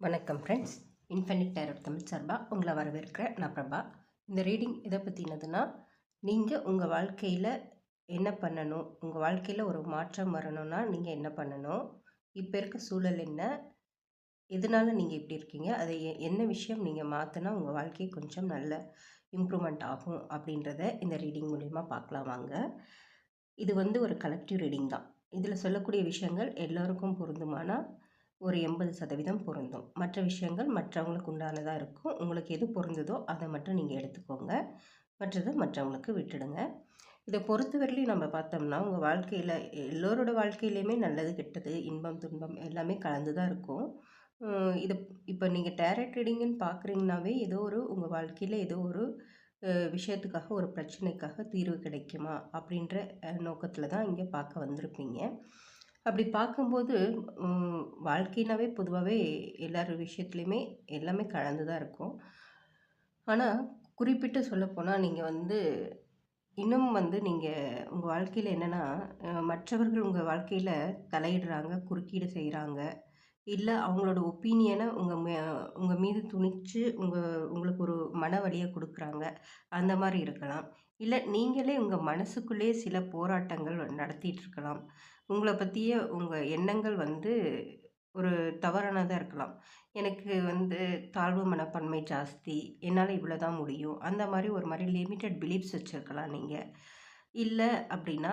வணக்கம் friends infinite direct Tamil சார்பாக உங்களை வரவேற்கிறேன் நான் பிரபா. இந்த ரீடிங் இதை பற்றினதுன்னா நீங்கள் உங்கள் வாழ்க்கையில் என்ன பண்ணணும்? உங்கள் வாழ்க்கையில் ஒரு மாற்றம் வரணும்னா நீங்கள் என்ன பண்ணணும்? இப்போ இருக்க சூழல் என்ன? எதனால் நீங்கள் இப்படி இருக்கீங்க? அதை என்ன விஷயம் நீங்கள் மாற்றினா உங்கள் வாழ்க்கை கொஞ்சம் நல்ல இம்ப்ரூவ்மெண்ட் ஆகும் அப்படின்றத இந்த ரீடிங் மூலிமா பார்க்கலாம் வாங்க. இது வந்து ஒரு கலெக்டிவ் ரீடிங் தான். இதில் சொல்லக்கூடிய விஷயங்கள் எல்லோருக்கும் பொருந்துமானால் ஒரு எண்பது சதவீதம் பொருந்தும். மற்ற விஷயங்கள் மற்றவங்களுக்கு உண்டானதாக இருக்கும். உங்களுக்கு எது பொருந்ததோ அதை மட்டும் நீங்கள் எடுத்துக்கோங்க. மற்றதை மற்றவங்களுக்கு விட்டுடுங்க. இதை பொறுத்தவரையிலையும் நம்ம பார்த்தோம்னா உங்கள் வாழ்க்கையில் எல்லோரோட வாழ்க்கையிலையுமே நல்லது கெட்டது இன்பம் துன்பம் எல்லாமே கலந்து தான் இருக்கும். இதை இது இப்போ நீங்கள் டேரட் ரீடிங்குன்னு பார்க்குறீங்கனாவே ஏதோ ஒரு உங்கள் வாழ்க்கையில் ஏதோ ஒரு விஷயத்துக்காக ஒரு பிரச்சனைக்காக தீர்வு கிடைக்குமா அப்படின்ற நோக்கத்தில் தான் இங்கே பார்க்க வந்திருப்பீங்க. அப்படி பார்க்கும்போது வாழ்க்கைனாவே பொதுவாகவே எல்லார் விஷயத்துலையுமே எல்லாமே கலந்து தான் இருக்கும். ஆனால் குறிப்பிட்டு சொல்லப்போனால் நீங்கள் வந்து இன்னும் வந்து நீங்கள் உங்கள் வாழ்க்கையில் என்னென்னா மற்றவர்கள் உங்கள் வாழ்க்கையில் தலையிடுறாங்க குறுக்கீடு செய்கிறாங்க இல்லை அவங்களோட ஒப்பீனியனை உங்கள் மே உங்கள் மீது துணிச்சு உங்கள் உங்களுக்கு ஒரு மன வழியை கொடுக்குறாங்க அந்த மாதிரி இருக்கலாம். இல்லை நீங்களே உங்கள் மனசுக்குள்ளேயே சில போராட்டங்கள் நடத்திட்டு இருக்கலாம். உங்களை பற்றிய உங்கள் எண்ணங்கள் வந்து ஒரு தவறானதாக இருக்கலாம். எனக்கு வந்து தாழ்வு மனப்பான்மை ஜாஸ்தி என்னால் இவ்வளோ தான் முடியும். அந்த மாதிரி ஒரு மாதிரி லிமிட்டட் பிலீஃப்ஸ் வச்சுருக்கலாம் நீங்கள் இல்லை அப்படின்னா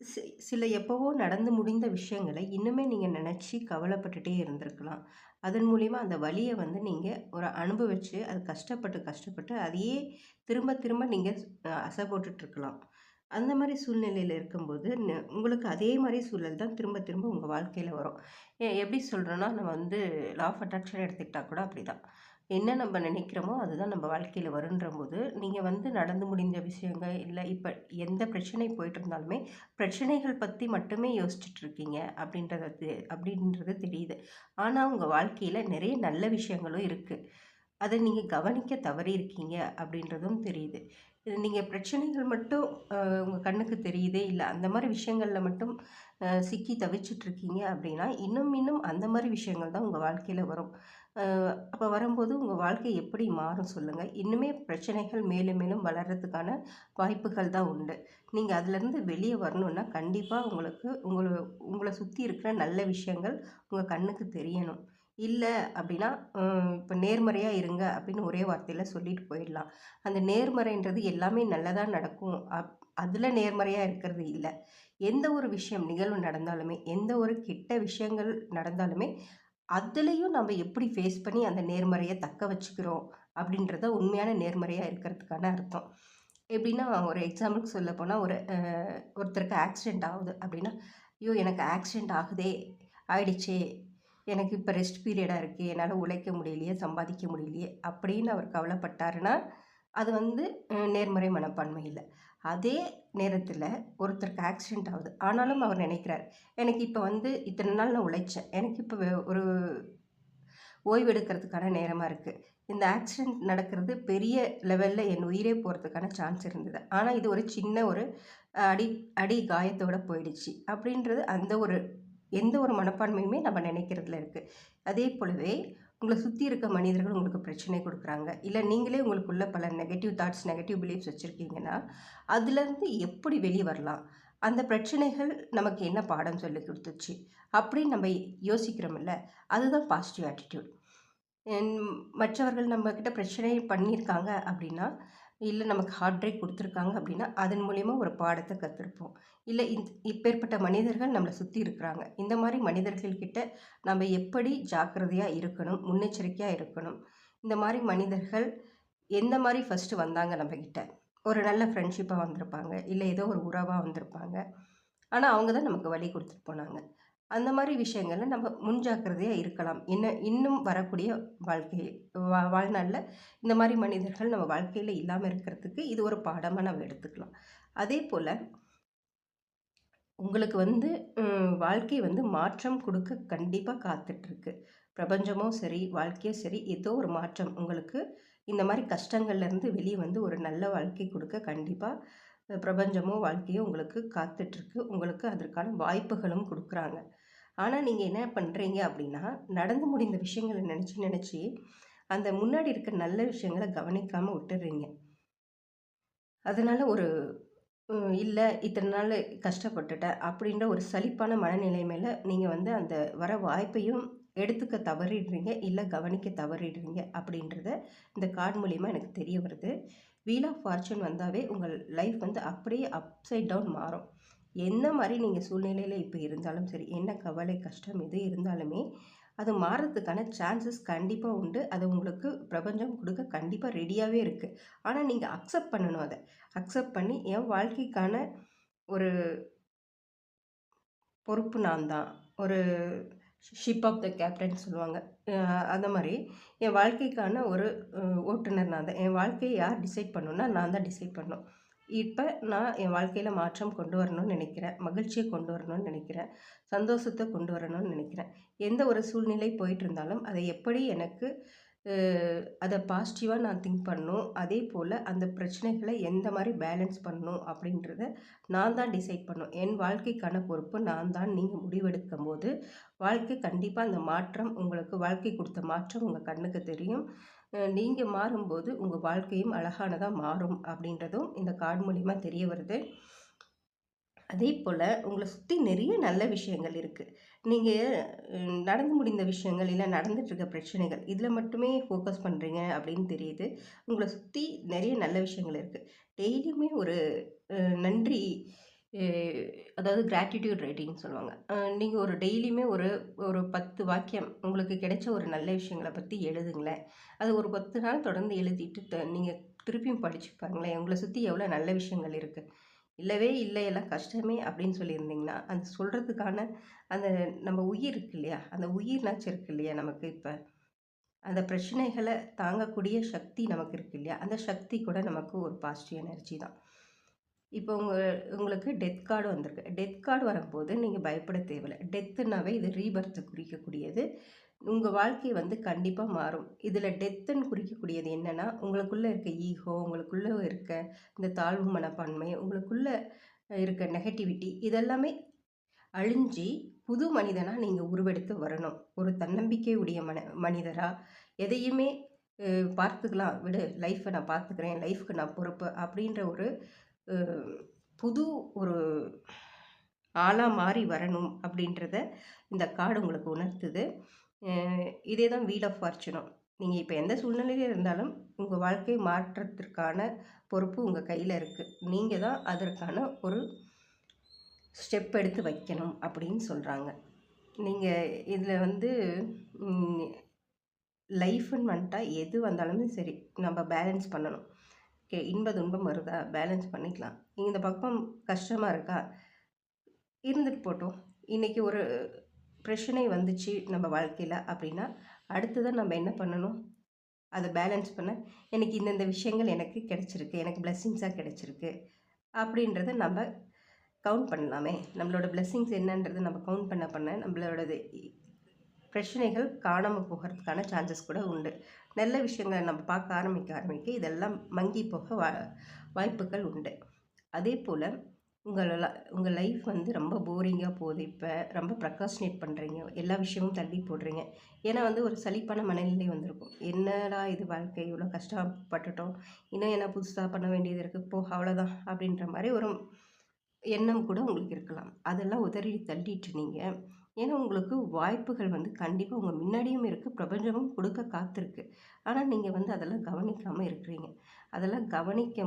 சி சில எப்போவோ நடந்து முடிந்த விஷயங்களை இன்னுமே நீங்கள் நினச்சி கவலைப்பட்டுட்டே இருந்திருக்கலாம். அதன் மூலிமா அந்த வழியை வந்து நீங்கள் ஒரு அனுபவித்து அது கஷ்டப்பட்டு கஷ்டப்பட்டு அதையே திரும்ப திரும்ப நீங்கள் அசை போட்டுட்ருக்கலாம். அந்த மாதிரி சூழ்நிலையில் இருக்கும்போது உங்களுக்கு அதே மாதிரி சூழல் தான் திரும்ப திரும்ப உங்கள் வாழ்க்கையில் வரும். எப்படி சொல்கிறோன்னா நம்ம வந்து லா ஆஃப் அட்ராக்ஷன் எடுத்துக்கிட்டால் கூட அப்படி தான் என்ன நம்ம நினைக்கிறோமோ அதுதான் நம்ம வாழ்க்கையில் வருன்ற போது நீங்கள் வந்து நடந்து முடிந்த விஷயங்கள் இல்லை இப்போ எந்த பிரச்சனை போயிட்டு இருந்தாலுமே பிரச்சனைகள் பற்றி மட்டுமே யோசிச்சுட்டு இருக்கீங்க அப்படின்றது அப்படின்றது தெரியுது. ஆனால் உங்கள் வாழ்க்கையில் நிறைய நல்ல விஷயங்களும் இருக்குது அதை நீங்கள் கவனிக்க தவறியிருக்கீங்க அப்படின்றதும் தெரியுது. இது நீங்கள் பிரச்சனைகள் மட்டும் உங்கள் கண்ணுக்கு தெரியுதே இல்லை அந்த மாதிரி விஷயங்களில் மட்டும் சிக்கி தவிச்சிட்ருக்கீங்க அப்படின்னா இன்னும் இன்னும் அந்த மாதிரி விஷயங்கள் தான் உங்கள் வாழ்க்கையில் வரும். அப்போ வரும்போது உங்கள் வாழ்க்கை எப்படி மாறும் சொல்லுங்கள் இன்னுமே பிரச்சனைகள் மேலும் மேலும் வளர்கிறதுக்கான வாய்ப்புகள் தான் உண்டு. நீங்கள் அதுலேருந்து வெளியே வரணுன்னா கண்டிப்பாக உங்களுக்கு உங்களை உங்களை சுற்றி இருக்கிற நல்ல விஷயங்கள் உங்கள் கண்ணுக்கு தெரியணும். இல்லை அப்படின்னா இப்போ நேர்மறையாக இருங்க அப்படின்னு ஒரே வார்த்தையில் சொல்லிட்டு போயிடலாம். அந்த நேர்மறைன்றது எல்லாமே நல்லதாக நடக்கும். அப் அதில் நேர்மறையாக இருக்கிறது இல்லை. எந்த ஒரு விஷயம் நிகழ்வு நடந்தாலுமே எந்த ஒரு கெட்ட விஷயங்கள் நடந்தாலுமே அதுலேயும் நம்ம எப்படி ஃபேஸ் பண்ணி அந்த நேர்மறையை தக்க வச்சுக்கிறோம் அப்படின்றத உண்மையான நேர்மறையாக இருக்கிறதுக்கான அர்த்தம். எப்படின்னா ஒரு எக்ஸாம்பிளுக்கு சொல்ல போனால் ஒரு ஒருத்தருக்கு ஆக்சிடெண்ட் ஆகுது அப்படின்னா ஐயோ எனக்கு ஆக்சிடெண்ட் ஆகுதே ஆயிடுச்சே எனக்கு இப்போ ரெஸ்ட் பீரியடாக இருக்குது என்னால் உழைக்க முடியலையே சம்பாதிக்க முடியலையே அப்படின்னு அவர் கவலைப்பட்டாருன்னா அது வந்து நேர்மறை மனப்பான்மை இல்லை அதே நேரத்தில் ஒருத்தருக்கு ஆக்சிடெண்ட் ஆகுது. ஆனாலும் அவர் நினைக்கிறார் எனக்கு இப்போ வந்து இத்தனை நாள் நான் உழைச்சேன். எனக்கு இப்போ ஒரு ஓய்வு எடுக்கிறதுக்கான நேரமாக இருக்குது இந்த ஆக்சிடெண்ட் நடக்கிறது பெரிய லெவலில் என் உயிரே போகிறதுக்கான சான்ஸ் இருந்தது. ஆனால் இது ஒரு சின்ன ஒரு அடி அடி காயத்தோடு போயிடுச்சு. அப்படின்றது அந்த ஒரு எந்த ஒரு மனப்பான்மையுமே நம்ம நினைக்கிறதுல இருக்குது அதே போலவே உங்களை சுற்றி இருக்க மனிதர்கள் உங்களுக்கு பிரச்சனை கொடுக்குறாங்க. இல்லை நீங்களே உங்களுக்குள்ள பல நெகட்டிவ் தாட்ஸ் நெகட்டிவ் பிலீஃப்ஸ் வச்சுருக்கீங்கன்னா அதுலேருந்து எப்படி வெளியே வரலாம்? அந்த பிரச்சனைகள் நமக்கு என்ன பாடம் சொல்லி கொடுத்துச்சு? அப்படின்னு நம்ம யோசிக்கிறோம்ல அதுதான் பாசிட்டிவ் ஆட்டிடியூட் மற்றவர்கள் நம்மக்கிட்ட பிரச்சனை பண்ணியிருக்காங்க அப்படின்னா இல்லை நமக்கு ஹார்ட் பிரேக் கொடுத்துருக்காங்க அப்படின்னா அதன் மூலிமா ஒரு பாடத்தை கற்றுருப்போம் இல்லை இந்த இப்பேற்பட்ட மனிதர்கள் நம்மளை சுற்றி இருக்கிறாங்க. இந்த மாதிரி மனிதர்கள்கிட்ட நம்ம எப்படி ஜாக்கிரதையாக இருக்கணும் முன்னெச்சரிக்கையாக இருக்கணும்? இந்த மாதிரி மனிதர்கள் எந்த மாதிரி ஃபஸ்ட்டு வந்தாங்க நம்மக்கிட்ட ஒரு நல்ல ஃப்ரெண்ட்ஷிப்பாக வந்திருப்பாங்க. இல்லை ஏதோ ஒரு உறவாக வந்திருப்பாங்க. ஆனால் அவங்க தான் நமக்கு வழி கொடுத்துட்டு போனாங்க. அந்த மாதிரி விஷயங்களில் நம்ம முன்ஜாக்கிரதையாக இருக்கலாம். இன்னும் இன்னும் வரக்கூடிய வாழ்க்கை வா வாழ்நாளில் இந்த மாதிரி மனிதர்கள் நம்ம வாழ்க்கையில் இல்லாமல் இருக்கிறதுக்கு இது ஒரு பாடமாக நம்ம எடுத்துக்கலாம். அதே போல் உங்களுக்கு வந்து வாழ்க்கை வந்து மாற்றம் கொடுக்க கண்டிப்பாக காத்துட்ருக்கு. பிரபஞ்சமும் சரி வாழ்க்கையும் சரி ஏதோ ஒரு மாற்றம் உங்களுக்கு இந்த மாதிரி கஷ்டங்கள்லேருந்து வெளியே வந்து ஒரு நல்ல வாழ்க்கை கொடுக்க கண்டிப்பாக பிரபஞ்சமோ வாழ்க்கையோ உங்களுக்கு காத்துட்ருக்கு. உங்களுக்கு அதற்கான வாய்ப்புகளும் கொடுக்குறாங்க. ஆனால் நீங்கள் என்ன பண்ணுறீங்க அப்படின்னா நடந்து முடிந்த விஷயங்களை நினச்சி நினச்சி அந்த முன்னாடி இருக்க நல்ல விஷயங்களை கவனிக்காமல் விட்டுடுறீங்க அதனால் ஒரு இல்லை இத்தனை நாள் கஷ்டப்பட்டுட்டேன் அப்படின்ற ஒரு சலிப்பான மனநிலை மேலே நீங்கள் வந்து அந்த வர வாய்ப்பையும் எடுத்துக்க தவறிடுறீங்க இல்லை கவனிக்க தவறிடுறீங்க அப்படின்றத இந்த கார்டு மூலிமா எனக்கு தெரிய வருது. வீல் ஆஃப் ஃபார்ச்சூன் வந்தாவே உங்கள் லைஃப் வந்து அப்படியே அப்சைட் டவுன் மாறும். என்ன மாதிரி நீங்கள் சூழ்நிலையில் இப்போ இருந்தாலும் சரி என்ன கவலை கஷ்டம் எது இருந்தாலுமே அது மாறுறதுக்கான சான்சஸ் கண்டிப்பாக உண்டு. அது உங்களுக்கு பிரபஞ்சம் கொடுக்க கண்டிப்பாக ரெடியாகவே இருக்குது ஆனால் நீங்கள் அக்செப்ட் பண்ணணும் அதை. அக்செப்ட் பண்ணி என் வாழ்க்கைக்கான ஒரு பொறுப்பு நான் தான். ஒரு ஷிப் ஆஃப் த கேப்டன் சொல்லுவாங்க. அந்த மாதிரி என் வாழ்க்கைக்கான ஒரு ஓட்டுநர் நான் தான். என் வாழ்க்கையை யார் டிசைட் பண்ணணுன்னா நான் தான் டிசைட் பண்ணணும் இப்போ நான் என் வாழ்க்கையில் மாற்றம் கொண்டு வரணும்னு நினைக்கிறேன். மகிழ்ச்சியை கொண்டு வரணும்னு நினைக்கிறேன். சந்தோஷத்தை கொண்டு வரணும்னு நினைக்கிறேன். எந்த ஒரு சூழ்நிலை போயிட்டு இருந்தாலும் அதை எப்படி எனக்கு அதை பாசிட்டிவாக நான் திங்க் பண்ணணும் அதே போல் அந்த பிரச்சனைகளை எந்த மாதிரி பேலன்ஸ் பண்ணணும் அப்படின்றத நான் தான் டிசைட் பண்ணும் என் வாழ்க்கைக்கான பொறுப்பு நான் தான். நீங்கள் முடிவெடுக்கும் போது வாழ்க்கை கண்டிப்பாக அந்த மாற்றம் உங்களுக்கு வாழ்க்கை கொடுத்த மாற்றம் உங்கள் கண்ணுக்கு தெரியும். நீங்கள் மாறும்போது உங்கள் வாழ்க்கையும் அழகானதாக மாறும் அப்படின்றதும் இந்த கார்டு மூலிமா தெரிய வருது. அதே போல் உங்களை சுற்றி நிறைய நல்ல விஷயங்கள் இருக்குது நீங்கள் நடந்து முடிந்த விஷயங்கள் இல்லை நடந்துட்டுருக்க பிரச்சனைகள் இதில் மட்டுமே ஃபோக்கஸ் பண்ணுறீங்க அப்படின்னு தெரியுது. உங்களை சுற்றி நிறைய நல்ல விஷயங்கள் இருக்குது டெய்லியுமே ஒரு நன்றி அதாவது கிராட்டிடியூட் ரைட்டிங்னு சொல்லுவாங்க. நீங்கள் ஒரு டெய்லியுமே ஒரு ஒரு பத்து வாக்கியம் உங்களுக்கு கிடைச்ச ஒரு நல்ல விஷயங்களை பற்றி எழுதுங்களேன். அது ஒரு பத்து நாள் தொடர்ந்து எழுதிட்டு நீங்கள் திருப்பியும் பாருங்களேன். உங்களை சுற்றி எவ்வளோ நல்ல விஷயங்கள் இருக்குது இல்லவே இல்லை எல்லாம் கஷ்டமே அப்படின்னு சொல்லியிருந்தீங்கன்னா அந்த சொல்கிறதுக்கான அந்த நம்ம உயிர் இருக்கு இல்லையா? அந்த உயிர் நாச்சு இருக்கு இல்லையா நமக்கு இப்போ? அந்த பிரச்சனைகளை தாங்கக்கூடிய சக்தி நமக்கு இருக்கு இல்லையா? அந்த சக்தி கூட நமக்கு ஒரு பாசிட்டிவ் எனர்ஜி தான். இப்போ உங்கள் உங்களுக்கு டெத் கார்டு வந்திருக்கு. டெத் கார்டு வரும்போது நீங்கள் பயப்பட தேவையில்லை. டெத்துனாவே இது ரீபர்த்து குறிக்கக்கூடியது. உங்கள் வாழ்க்கை வந்து கண்டிப்பாக மாறும். இதில் டெத்துன்னு குறிக்கக்கூடியது என்னென்னா உங்களுக்குள்ளே இருக்க ஈகோ உங்களுக்குள்ளே இருக்க இந்த தாழ்வு மனப்பான்மை உங்களுக்குள்ளே இருக்க நெகட்டிவிட்டி இதெல்லாமே அழிஞ்சி புது மனிதனாக நீங்கள் உருவெடுத்து வரணும். ஒரு தன்னம்பிக்கை உடைய மன மனிதராக எதையுமே பார்த்துக்கலாம். விடு லைஃப்பை நான் பார்த்துக்கிறேன் லைஃப்க்கு நான் பொறுப்பு அப்படின்ற ஒரு புது ஒரு ஆளாக மாறி வரணும் அப்படின்றத இந்த கார்டு உங்களுக்கு உணர்த்துது. இதே தான் வீல் ஆஃப் ஃபார்ச்சுனும் நீங்கள் இப்போ எந்த சூழ்நிலையில் இருந்தாலும் உங்கள் வாழ்க்கை மாற்றத்திற்கான பொறுப்பு உங்கள் கையில் இருக்குது நீங்கள் தான் அதற்கான ஒரு ஸ்டெப் எடுத்து வைக்கணும் அப்படின்னு சொல்கிறாங்க நீங்கள் இதில் வந்து லைஃப்னு வந்துட்டா எது வந்தாலுமே சரி நம்ம பேலன்ஸ் பண்ணணும். கே இன்ப துன்பம் வருதா? பேலன்ஸ் பண்ணிக்கலாம். இந்த பக்கம் கஷ்டமாக இருக்கா? இருந்துட்டு போட்டோம். இன்றைக்கி ஒரு பிரச்சனை வந்துச்சு நம்ம வாழ்க்கையில் அப்படின்னா அடுத்ததான் நம்ம என்ன பண்ணணும்? அதை பேலன்ஸ் பண்ண எனக்கு இந்தந்த விஷயங்கள் எனக்கு கிடச்சிருக்கு எனக்கு பிளெஸ்ஸிங்ஸாக கிடச்சிருக்கு அப்படின்றத நம்ம கவுண்ட் பண்ணலாமே. நம்மளோட பிளெஸ்ஸிங்ஸ் என்னன்றதை நம்ம கவுண்ட் பண்ண பண்ண நம்மளோடது பிரச்சனைகள் காணாமல் போகிறதுக்கான சான்சஸ் கூட உண்டு. நல்ல விஷயங்களை நம்ம பார்க்க ஆரம்பிக்க ஆரம்பிக்க இதெல்லாம் மங்கி போக வா வாய்ப்புகள் உண்டு. அதே போல் உங்கள உங்கள் லைஃப் வந்து ரொம்ப போரிங்காக போகுது இப்போ. ரொம்ப ப்ரக்காஸ்டினேட் பண்ணுறீங்க எல்லா விஷயமும் தள்ளி போடுறீங்க. ஏன்னா வந்து ஒரு சலிப்பான மனநிலை வந்திருக்கும். என்னடா இது வாழ்க்கை? இவ்வளோ கஷ்டப்பட்டுட்டோம். இன்னும் என்ன புதுசாக பண்ண வேண்டியது இருக்குது போ அவ்வளோதான் அப்படின்ற மாதிரி ஒரு எண்ணம் கூட உங்களுக்கு இருக்கலாம். அதெல்லாம் உதறி தள்ளிட்டு நீங்கள் ஏன்னா உங்களுக்கு வாய்ப்புகள் வந்து கண்டிப்பாக உங்கள் முன்னாடியும் இருக்குது பிரபஞ்சமும் கொடுக்க காத்திருக்கு. ஆனால் நீங்கள் வந்து அதெல்லாம் கவனிக்காமல் இருக்கிறீங்க. அதெல்லாம் கவனிக்க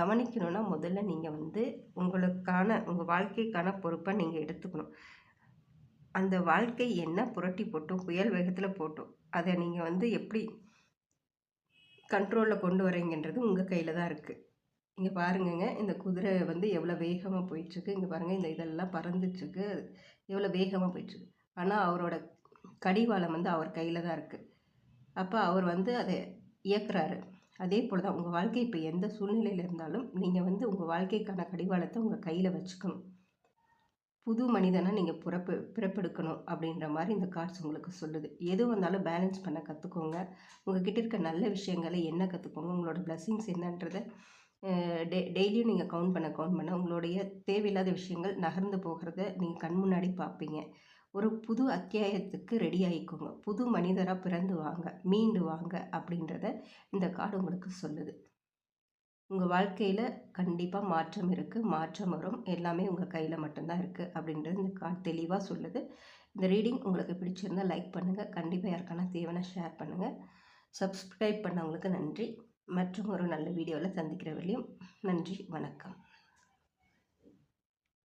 கவனிக்கணும்னா முதல்ல நீங்கள் வந்து உங்களுக்கான உங்கள் வாழ்க்கைக்கான பொறுப்பை நீங்கள் எடுத்துக்கணும். அந்த வாழ்க்கை என்ன புரட்டி போட்டோம் புயல் வேகத்தில் போட்டும் அதை நீங்கள் வந்து எப்படி கண்ட்ரோலில் கொண்டு வரீங்கன்றது உங்கள் கையில் தான் இருக்குது இங்கே பாருங்கங்க இந்த குதிரை வந்து எவ்வளோ வேகமாக போயிட்டுருக்கு. இங்கே பாருங்கள் இந்த இதெல்லாம் பறந்துட்டுருக்கு. எவ்வளோ வேகமாக போயிட்டுருக்கு. ஆனால் அவரோட கடிவாளம் வந்து அவர் கையில் தான் இருக்குது அப்போ அவர் வந்து அதை இயக்குறாரு. அதே போல் தான் உங்கள் வாழ்க்கை இப்போ எந்த சூழ்நிலையில் இருந்தாலும் நீங்கள் வந்து உங்கள் வாழ்க்கைக்கான கடிவாளத்தை உங்கள் கையில் வச்சுக்கணும். புது மனிதனாக நீங்கள் பிறப்பு பிறப்பெடுக்கணும் அப்படின்ற மாதிரி இந்த கார்ட்ஸ் உங்களுக்கு சொல்லுது. எது வந்தாலும் பேலன்ஸ் பண்ண கற்றுக்கோங்க உங்கக்கிட்ட இருக்க நல்ல விஷயங்களை என்ன கற்றுக்கோங்க உங்களோட பிளஸ்ஸிங்ஸ் என்னன்றதை டெ டெய்லியும் நீங்கள் கவுண்ட் பண்ண கவுண்ட் பண்ண உங்களுடைய தேவையில்லாத விஷயங்கள் நகர்ந்து போகிறத நீங்கள் கண் முன்னாடி பார்ப்பீங்க ஒரு புது அத்தியாயத்துக்கு ரெடி ஆகிக்கோங்க புது மனிதராக பிறந்து வாங்க மீண்டு வாங்க அப்படின்றத இந்த கார்டு உங்களுக்கு சொல்லுது. உங்கள் வாழ்க்கையில் கண்டிப்பாக மாற்றம் இருக்குது மாற்றம் வரும். எல்லாமே உங்கள் கையில் மட்டும்தான் இருக்குது அப்படின்றது இந்த கார்டு தெளிவாக சொல்லுது. இந்த ரீடிங் உங்களுக்கு பிடிச்சிருந்தால் லைக் பண்ணுங்கள் கண்டிப்பாக யாருக்கான தேவைன்னா ஷேர் பண்ணுங்கள் சப்ஸ்கிரைப் பண்ணவங்களுக்கு நன்றி. மற்றும் ஒரு நல்ல வீடியோவில் சந்திக்கிற வரையும் நன்றி வணக்கம்.